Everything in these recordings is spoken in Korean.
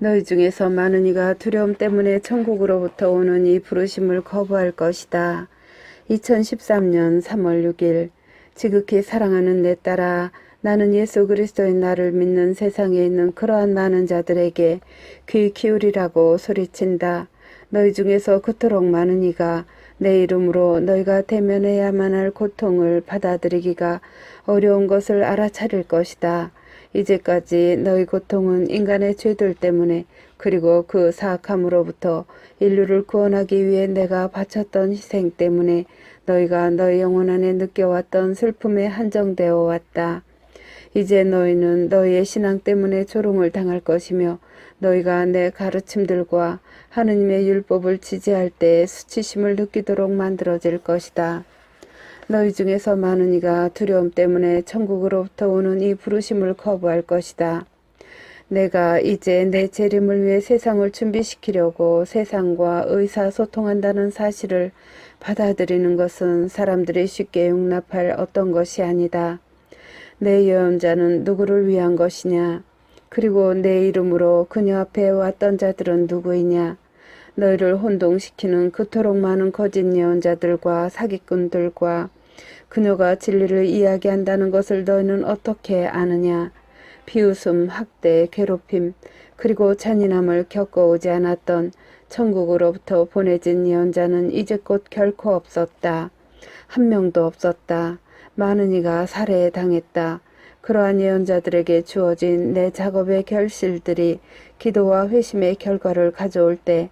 너희 중에서 많은 이가 두려움 때문에 천국으로부터 오는 이 부르심을 거부할 것이다. 2013년 3월 6일 지극히 사랑하는 내 딸아 나는 예수 그리스도의 나를 믿는 세상에 있는 그러한 많은 자들에게 귀 기울이라고 소리친다. 너희 중에서 그토록 많은 이가 내 이름으로 너희가 대면해야만 할 고통을 받아들이기가 어려운 것을 알아차릴 것이다. 이제까지 너희 고통은 인간의 죄들 때문에 그리고 그 사악함으로부터 인류를 구원하기 위해 내가 바쳤던 희생 때문에 너희가 너희 영혼 안에 느껴왔던 슬픔에 한정되어 왔다. 이제 너희는 너희의 신앙 때문에 조롱을 당할 것이며 너희가 내 가르침들과 하느님의 율법을 지지할 때 수치심을 느끼도록 만들어질 것이다. 너희 중에서 많은 이가 두려움 때문에 천국으로부터 오는 이 부르심을 거부할 것이다. 내가 이제 내 재림을 위해 세상을 준비시키려고 세상과 의사소통한다는 사실을 받아들이는 것은 사람들이 쉽게 용납할 어떤 것이 아니다. 내 예언자는 누구를 위한 것이냐? 그리고 내 이름으로 그녀 앞에 왔던 자들은 누구이냐? 너희를 혼동시키는 그토록 많은 거짓 예언자들과 사기꾼들과 그녀가 진리를 이야기한다는 것을 너희는 어떻게 아느냐? 비웃음, 학대, 괴롭힘, 그리고 잔인함을 겪어오지 않았던 천국으로부터 보내진 예언자는 이제껏 결코 없었다. 한 명도 없었다. 많은 이가 살해에 당했다. 그러한 예언자들에게 주어진 내 작업의 결실들이 기도와 회심의 결과를 가져올 때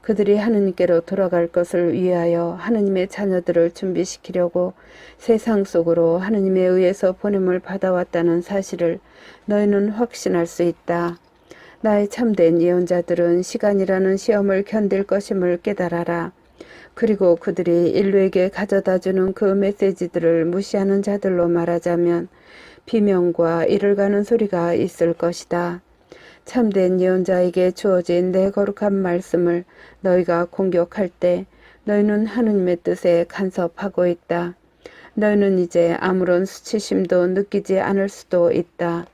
그들이 하느님께로 돌아갈 것을 위하여 하느님의 자녀들을 준비시키려고 세상 속으로 하느님에 의해서 보냄을 받아왔다는 사실을 너희는 확신할 수 있다. 나의 참된 예언자들은 시간이라는 시험을 견딜 것임을 깨달아라. 그리고 그들이 인류에게 가져다 주는 그 메시지들을 무시하는 자들로 말하자면 비명과 이를 가는 소리가 있을 것이다. 참된 예언자에게 주어진 내 거룩한 말씀을 너희가 공격할 때 너희는 하느님의 뜻에 간섭하고 있다. 너희는 이제 아무런 수치심도 느끼지 않을 수도 있다.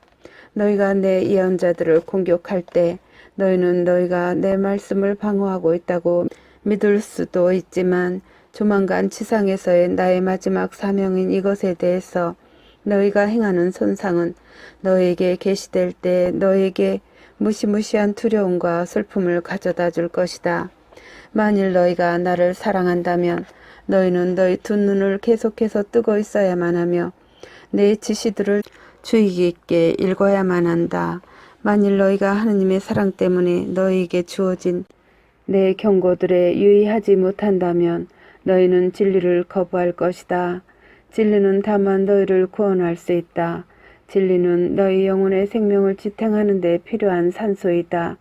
너희가 내 예언자들을 공격할 때 너희는 너희가 내 말씀을 방어하고 있다고 믿을 수도 있지만 조만간 지상에서의 나의 마지막 사명인 이것에 대해서 너희가 행하는 손상은 너희에게 계시될 때 너희에게 무시무시한 두려움과 슬픔을 가져다 줄 것이다. 만일 너희가 나를 사랑한다면 너희는 너희 두 눈을 계속해서 뜨고 있어야만 하며 내 지시들을 주의 깊게 읽어야만 한다. 만일 너희가 하느님의 사랑 때문에 너희에게 주어진 내 경고들에 유의하지 못한다면 너희는 진리를 거부할 것이다. 진리는 다만 너희를 구원할 수 있다. 진리는 너희 영혼의 생명을 지탱하는 데 필요한 산소이다.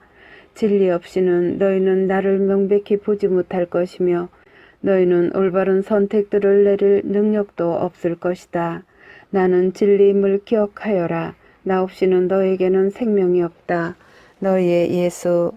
진리 없이는 너희는 나를 명백히 보지 못할 것이며 너희는 올바른 선택들을 내릴 능력도 없을 것이다. 나는 진리임을 기억하여라. 나 없이는 너에게는 생명이 없다. 너희의 예수